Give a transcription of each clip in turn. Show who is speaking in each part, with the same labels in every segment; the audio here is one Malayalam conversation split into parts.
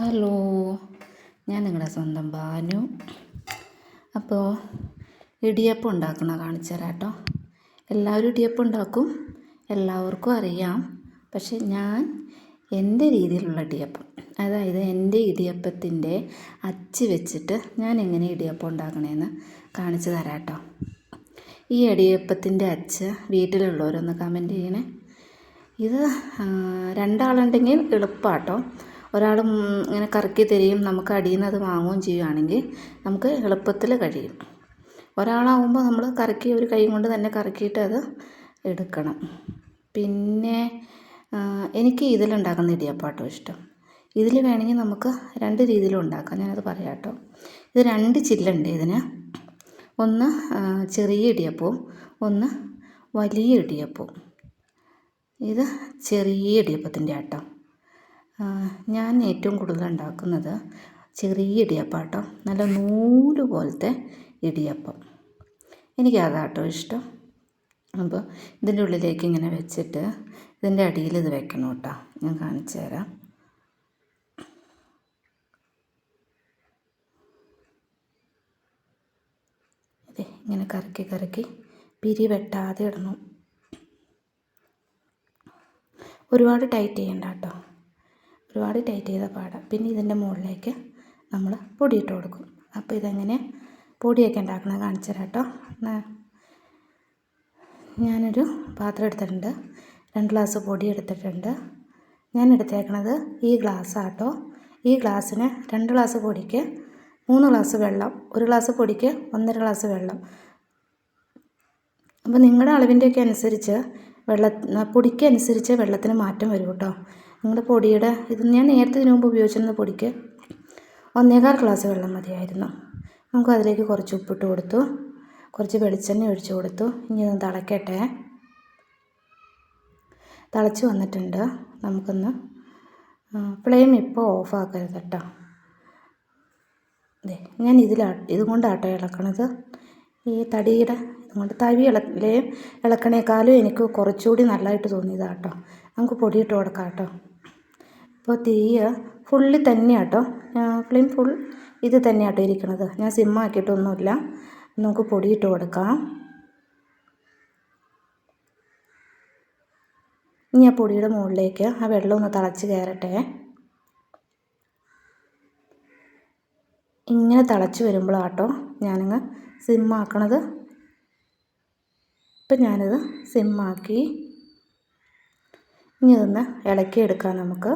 Speaker 1: ഹലോ ഞാൻ നിങ്ങളുടെ സ്വന്തം ബാനു അപ്പോൾ ഇടിയപ്പം ഉണ്ടാക്കണ കാണിച്ചു തരാം കേട്ടോ എല്ലാവരും ഇടിയപ്പം ഉണ്ടാക്കും എല്ലാവർക്കും അറിയാം. പക്ഷെ ഞാൻ എന്റെ രീതിയിലുള്ള ഇടിയപ്പം അതായത് എന്റെ ഇടിയപ്പത്തിന്റെ അച്ച് വെച്ചിട്ട് ഞാൻ എങ്ങനെ ഇടിയപ്പം ഉണ്ടാക്കണേന്ന് കാണിച്ചു തരാം കേട്ടോ ഈ ഇടിയപ്പത്തിന്റെ അച്ച് വീട്ടിലുള്ളവരൊന്ന് കമന്റ് ചെയ്യണേ. ഇത് രണ്ടാളുണ്ടെങ്കിൽ എളുപ്പമാട്ടോ ഒരാൾ ഇങ്ങനെ കറക്കി തരികയും നമുക്ക് അടിയിൽ നിന്ന് അത് വാങ്ങുകയും ചെയ്യുകയാണെങ്കിൽ നമുക്ക് എളുപ്പത്തിൽ കഴിയും. ഒരാളാവുമ്പോൾ നമ്മൾ കറക്കി ഒരു കൈ കൊണ്ട് തന്നെ കറക്കിയിട്ട് അത് എടുക്കണം. പിന്നെ എനിക്ക് ഇതിലുണ്ടാക്കുന്ന ഇടിയപ്പാട്ടോ ഇഷ്ടം. ഇതിൽ വേണമെങ്കിൽ നമുക്ക് രണ്ട് രീതിയിലും ഉണ്ടാക്കാം. ഞാനത് പറയാം കേട്ടോ. ഇത് രണ്ട് ചില്ലുണ്ട് ഇതിന്. ഒന്ന് ചെറിയ ഇടിയപ്പവും ഒന്ന് വലിയ ഇടിയപ്പവും. ഇത് ചെറിയ ഇടിയപ്പത്തിന്റെ ആട്ടോ. ഞാൻ ഏറ്റവും കൂടുതൽ ഉണ്ടാക്കുന്നത് ചെറിയ ഇടിയപ്പം നല്ല നൂൽ പോലത്തെ ഇടിയപ്പം. എനിക്ക് അതാട്ടോ ഇഷ്ടം. അപ്പോൾ ഇതിന്റെ ഉള്ളിലേക്ക് ഇങ്ങനെ വെച്ചിട്ട് ഇതിന്റെ അടിയിൽ ഇത് വെക്കണം കേട്ടോ. ഞാൻ കാണിച്ചു തരാം. ഇങ്ങനെ കറക്കി കറക്കി പിരി വെട്ടാതെ ഇടണം. ഒരുപാട് ടൈറ്റ് ചെയ്യണ്ട കേട്ടോ. ഒരുപാട് ടൈറ്റ് ചെയ്താൽ പാടാം. പിന്നെ ഇതിന്റെ മുകളിലേക്ക് നമ്മൾ പൊടിയിട്ട് കൊടുക്കും. അപ്പോൾ ഇതെങ്ങനെ പൊടിയൊക്കെ ഉണ്ടാക്കണം കാണിച്ചു തരാം കേട്ടോ ഞാനൊരു പാത്രം എടുത്തിട്ടുണ്ട്. രണ്ട് ഗ്ലാസ് പൊടി എടുത്തിട്ടുണ്ട്. ഞാൻ എടുത്തേക്കണത് ഈ ഗ്ലാസ് ആട്ടോ ഈ ഗ്ലാസ്സിന് രണ്ട് ഗ്ലാസ് പൊടിക്ക് മൂന്ന് ഗ്ലാസ് വെള്ളം ഒരു ഗ്ലാസ് പൊടിക്ക് ഒന്നര ഗ്ലാസ് വെള്ളം. അപ്പോൾ നിങ്ങളുടെ അളവിന്റെയൊക്കെ അനുസരിച്ച് വെള്ള പൊടിക്ക് അനുസരിച്ച് വെള്ളത്തിന് മാറ്റം വരും കേട്ടോ നിങ്ങളുടെ പൊടിയുടെ ഇത് ഞാൻ നേരത്തെ ഇതിനു മുമ്പ് ഉപയോഗിച്ചിരുന്ന പൊടിക്ക് ഒന്നേകാൽ ഗ്ലാസ് വെള്ളം മതിയായിരുന്നു. നമുക്ക് അതിലേക്ക് കുറച്ച് ഉപ്പിട്ട് കൊടുത്തു. കുറച്ച് വെളിച്ചെണ്ണ ഒഴിച്ചു കൊടുത്തു. ഇനി ഒന്ന് തിളക്കട്ടെ. തിളച്ച് വന്നിട്ടുണ്ട്. നമുക്കൊന്ന് ഫ്ലെയിം ഇപ്പോൾ ഓഫാക്കരുത് കേട്ടോ. അതെ ഞാൻ ഇതിലാ ഇതുകൊണ്ടാട്ടോ ഇളക്കണത്. ഈ തടിയുടെ ഇതുകൊണ്ട് തവി ഇളയും ഇളക്കണേക്കാളും എനിക്ക് കുറച്ചുകൂടി നല്ലതായിട്ട് തോന്നിയതാട്ടോ. നമുക്ക് പൊടിയിട്ട് കൊടുക്കാം കേട്ടോ. അപ്പോൾ തീ ഫുള്ളി തന്നെയാണ് കേട്ടോ ഫ്ലെയിം ഫുൾ ഇത് തന്നെയാട്ടോ ഇരിക്കണത്. ഞാൻ സിമ്മാക്കിയിട്ടൊന്നുമില്ല നമുക്ക് പൊടിയിട്ട് കൊടുക്കാം. ഇനി ആ പൊടിയുടെ മുകളിലേക്ക് ആ വെള്ളം ഒന്ന് തിളച്ച് കയറട്ടെ. ഇങ്ങനെ തിളച്ച് വരുമ്പോഴാട്ടോ ഞാനങ്ങ് സിമ്മാക്കണത് ഇപ്പം ഞാനിത് സിമ്മാക്കി ഇനി ഇതൊന്ന് ഇളക്കിയെടുക്കാം നമുക്ക്.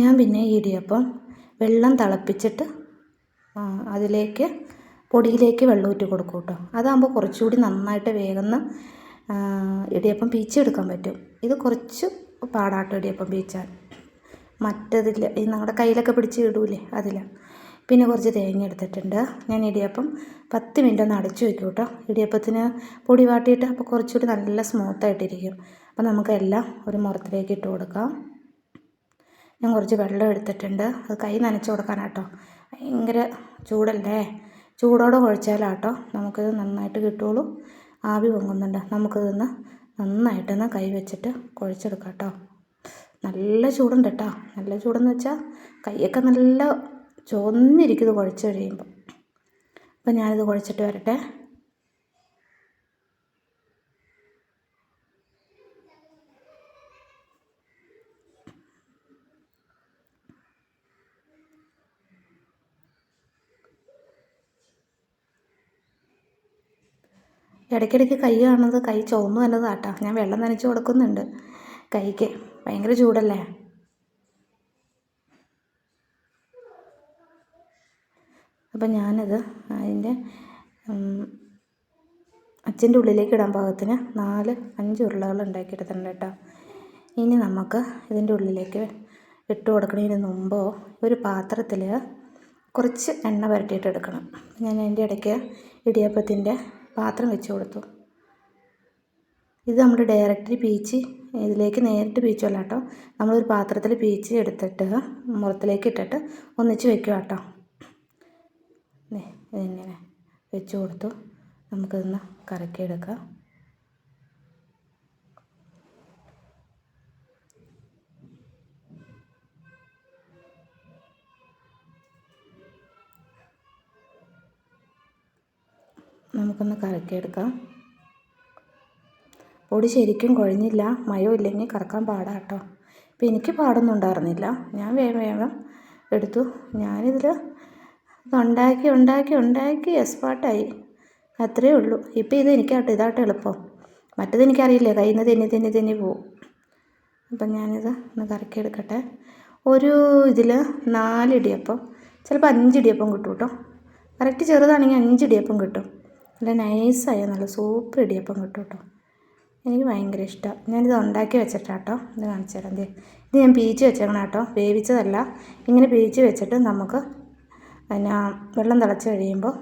Speaker 1: ഞാൻ പിന്നെ ഇടിയപ്പം വെള്ളം തിളപ്പിച്ചിട്ട് അതിലേക്ക് പൊടിയിലേക്ക് വെള്ളം ഊറ്റി കൊടുക്കും കേട്ടോ. അതാകുമ്പോൾ കുറച്ചുകൂടി നന്നായിട്ട് വേകുന്ന ഇടിയപ്പം പീച്ചെടുക്കാൻ പറ്റും. ഇത് കുറച്ച് പാടാട്ടോ ഇടിയപ്പം പീച്ചാൻ. മറ്റതിൽ ഈ നമ്മുടെ കയ്യിലൊക്കെ പിടിച്ച് ഇടൂലേ അതിലാണ് പിന്നെ കുറച്ച് തേങ്ങ എടുത്തിട്ടുണ്ട്. ഞാൻ ഇടിയപ്പം പത്ത് മിനിറ്റ് ഒന്ന് അടച്ചു വയ്ക്കും കേട്ടോ. ഇടിയപ്പത്തിന് പൊടി വാട്ടിയിട്ട് അപ്പോൾ കുറച്ചുകൂടി നല്ല സ്മൂത്തായിട്ടിരിക്കും അപ്പോൾ നമുക്കെല്ലാം ഒരു മുറത്തിലേക്ക് ഇട്ട് കൊടുക്കാം. ഞാൻ കുറച്ച് വെള്ളം എടുത്തിട്ടുണ്ട്. അത് കൈ നനച്ച് കൊടുക്കാനാട്ടോ. ഭയങ്കര ചൂടല്ലേ? ചൂടോടെ കുഴച്ചാലാട്ടോ. നമുക്കിത് നന്നായിട്ട് കിട്ടുള്ളൂ. ആവി പൊങ്ങുന്നുണ്ട്. നമുക്കിതൊന്ന് നന്നായിട്ടൊന്ന് കൈ വെച്ചിട്ട് കുഴച്ചെടുക്കാം കേട്ടോ നല്ല ചൂടുണ്ട് കേട്ടോ. നല്ല ചൂടെന്ന് വെച്ചാൽ കൈയൊക്കെ നല്ല ചുവന്നിരിക്കും ഇത് കുഴച്ച് കഴിയുമ്പോൾ അപ്പം ഞാനിത് കുഴച്ചിട്ട് വരട്ടെ. ഇടയ്ക്കിടയ്ക്ക് കൈ കാണുന്നത് കൈ ചുവന്നു വന്നതാട്ടോ ഞാൻ വെള്ളം നനച്ച് കൊടുക്കുന്നുണ്ട്. കൈക്ക്. ഭയങ്കര ചൂടല്ലേ? അപ്പം ഞാനത് അതിന്റെ അച്ഛന്റെ ഉള്ളിലേക്ക് ഇടാൻ പാകത്തിന് നാല് അഞ്ച് ഉരുളകൾ ഉണ്ടാക്കിയെടുത്തിട്ടുണ്ട് കേട്ടോ. ഇനി നമുക്ക് ഇതിന്റെ ഉള്ളിലേക്ക് ഇട്ട് കൊടുക്കുന്നതിന് മുമ്പോ ഒരു പാത്രത്തിൽ കുറച്ച് എണ്ണ പുരട്ടിയിട്ട് എടുക്കണം. ഞാൻ അതിന്റെ ഇടയ്ക്ക് ഇടിയപ്പത്തിന്റെ പാത്രം വെച്ച് കൊടുത്തു. ഇത് നമ്മൾ ഡയറക്റ്റ് പീച്ച് ഇതിലേക്ക് നേരിട്ട് പീച്ചല്ല കേട്ടോ. നമ്മളൊരു പാത്രത്തിൽ പീച്ച് എടുത്തിട്ട് മുറത്തിലേക്ക് ഇട്ടിട്ട് ഒന്നിച്ച് വെക്കുക കേട്ടോ. ഇതിങ്ങനെ വെച്ച് കൊടുത്തു. നമുക്കിതൊന്ന് കറക്കിയെടുക്കാം. നമുക്കൊന്ന് കറക്കിയെടുക്കാം. പൊടി ശരിക്കും കുഴഞ്ഞില്ല. മയോ ഇല്ലെങ്കിൽ കറക്കാൻ പാടാട്ടോ. ഇപ്പം എനിക്ക് പാടൊന്നും ഉണ്ടായിരുന്നില്ല. ഞാൻ വേഗം വേഗം എടുത്തു. ഞാനിതിൽ ഉണ്ടാക്കി ഉണ്ടാക്കി ഉണ്ടാക്കി എക്സ്പാർട്ടായി അത്രയേ ഉള്ളൂ. ഇപ്പം ഇത് എനിക്കാട്ടോ ഇതാട്ടോ എളുപ്പം. മറ്റത് എനിക്കറിയില്ലേ കയ്യിൽ നിന്ന് തെന്നി തെന്നി തെന്നി പോവും. അപ്പം ഞാനിത് ഒന്ന് കറക്കിയെടുക്കട്ടെ. ഒരു ഇതിൽ നാലിടിയപ്പം ചിലപ്പോൾ അഞ്ചിടിയപ്പം കിട്ടും കേട്ടോ. കറക്റ്റ് ചെറുതാണെങ്കിൽ അഞ്ചിടിയപ്പം കിട്ടും. നല്ല നൈസായ നല്ല സൂപ്പർ ഇടിയപ്പം കിട്ടും കേട്ടോ എനിക്ക് ഭയങ്കര ഇഷ്ടമാണ് ഞാനിത് ഉണ്ടാക്കി വെച്ചിട്ടാട്ടോ. ഇത് കാണിച്ചു തരാം. ഇത് ഞാൻ പീച്ച് വെച്ചേക്കണം കേട്ടോ വേവിച്ചതല്ല. ഇങ്ങനെ പീച്ച് വെച്ചിട്ട് നമുക്ക് പിന്നെ വെള്ളം തിളച്ച് കഴിയുമ്പോൾ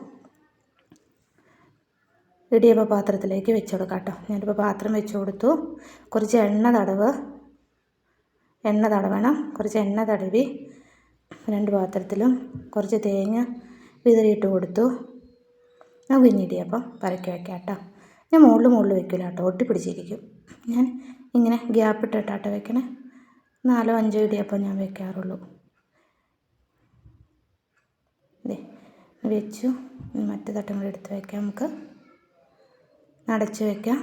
Speaker 1: ഇടിയപ്പം പാത്രത്തിലേക്ക് വെച്ച് കൊടുക്കാം കേട്ടോ ഞാനിപ്പോൾ പാത്രം വെച്ച് കൊടുത്തു. കുറച്ച് എണ്ണ തടവ്. എണ്ണ തടവണം. കുറച്ച് എണ്ണ തടവി രണ്ട് പാത്രത്തിലും കുറച്ച് തേങ്ങ വിതറിയിട്ട് കൊടുത്തു. നമുക്ക് കുഞ്ഞിടിയപ്പം പരക്കി വയ്ക്കാം കേട്ടോ. ഞാൻ മുകളിൽ മുകളിൽ വയ്ക്കില്ല കേട്ടോ. ഒട്ടി പിടിച്ചിരിക്കും. ഞാൻ ഇങ്ങനെ ഗ്യാപ്പ് ഇട്ടിട്ടാട്ടോ വെക്കണേ നാലോ അഞ്ചോ ഇടിയപ്പം ഞാൻ വെക്കാറുള്ളൂ ദേ വെച്ചു. മറ്റു തട്ടം കൂടി എടുത്ത് വയ്ക്കാം നമുക്ക്. അടച്ച് വയ്ക്കാം.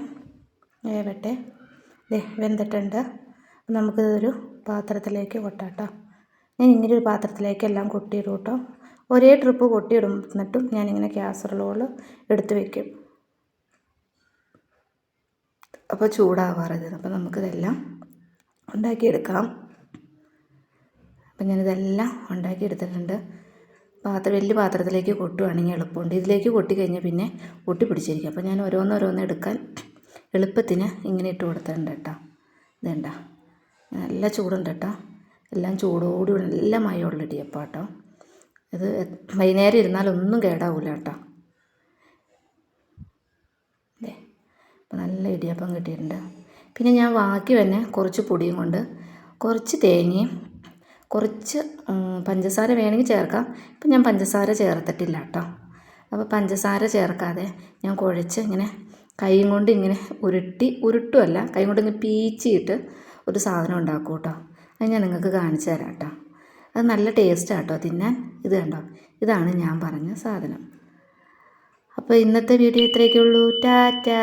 Speaker 1: വേവട്ടെ. ദേ വെന്തിട്ടുണ്ട്. നമുക്കിതൊരു പാത്രത്തിലേക്ക് കൊട്ടാട്ടോ ഞാൻ ഇങ്ങനെ ഒരു പാത്രത്തിലേക്ക് എല്ലാം കൊട്ടിയിടും കേട്ടോ. ഒരേ ട്രിപ്പ് കൊട്ടിയിടുന്നിട്ടും ഞാനിങ്ങനെ കാസറോൾ എടുത്ത് വയ്ക്കും അപ്പോൾ ചൂടാവാറത്. അപ്പോൾ നമുക്കിതെല്ലാം ഉണ്ടാക്കിയെടുക്കാം. അപ്പം ഞാനിതെല്ലാം ഉണ്ടാക്കിയെടുത്തിട്ടുണ്ട്. പാത്രം വലിയ പാത്രത്തിലേക്ക് കൊട്ടുവാണെങ്കിൽ എളുപ്പമുണ്ട്. ഇതിലേക്ക് കൊട്ടി കഴിഞ്ഞാൽ പിന്നെ ഒട്ടി പിടിച്ചിരിക്കും. അപ്പോൾ ഞാൻ ഓരോന്നോരോന്ന് എടുക്കാൻ എളുപ്പത്തിന് ഇങ്ങനെ ഇട്ട് കൊടുത്തിട്ടുണ്ട് കേട്ടോ. ഇതേണ്ട? നല്ല ചൂടുണ്ട് കേട്ടോ. എല്ലാം ചൂടോടുകൂടി നല്ല മയമുള്ള ഇടിയപ്പം കേട്ടോ. ഇത് വൈകുന്നേരം ഇരുന്നാലൊന്നും കേടാവില്ല കേട്ടോ. അപ്പോൾ നല്ല ഇടിയപ്പം കിട്ടിയിട്ടുണ്ട്. പിന്നെ ഞാൻ ബാക്കി തന്നെ കുറച്ച് പൊടിയും കൊണ്ട് കുറച്ച് തേങ്ങയും കുറച്ച് പഞ്ചസാര വേണമെങ്കിൽ ചേർക്കാം. ഇപ്പം ഞാൻ പഞ്ചസാര ചേർത്തിട്ടില്ല കേട്ടോ. അപ്പോൾ പഞ്ചസാര ചേർക്കാതെ ഞാൻ കുഴച്ച് ഇങ്ങനെ കൈയും കൊണ്ട് ഇങ്ങനെ ഉരുട്ടി ഉരുട്ടുമല്ല കൈ കൊണ്ട് ഇങ്ങനെ പീച്ചിയിട്ട് ഒരു സാധനം ഉണ്ടാക്കും കേട്ടോ. അത് ഞാൻ നിങ്ങൾക്ക് കാണിച്ചു തരാം കേട്ടോ. അത് നല്ല ടേസ്റ്റാണ് തിന്നാൻ. ഇത് കണ്ടോ? ഇതാണ് ഞാൻ പറഞ്ഞ സാധനം. അപ്പോൾ ഇന്നത്തെ വീഡിയോ ഇത്രയൊക്കെ ഉള്ളൂ. ടാറ്റാ.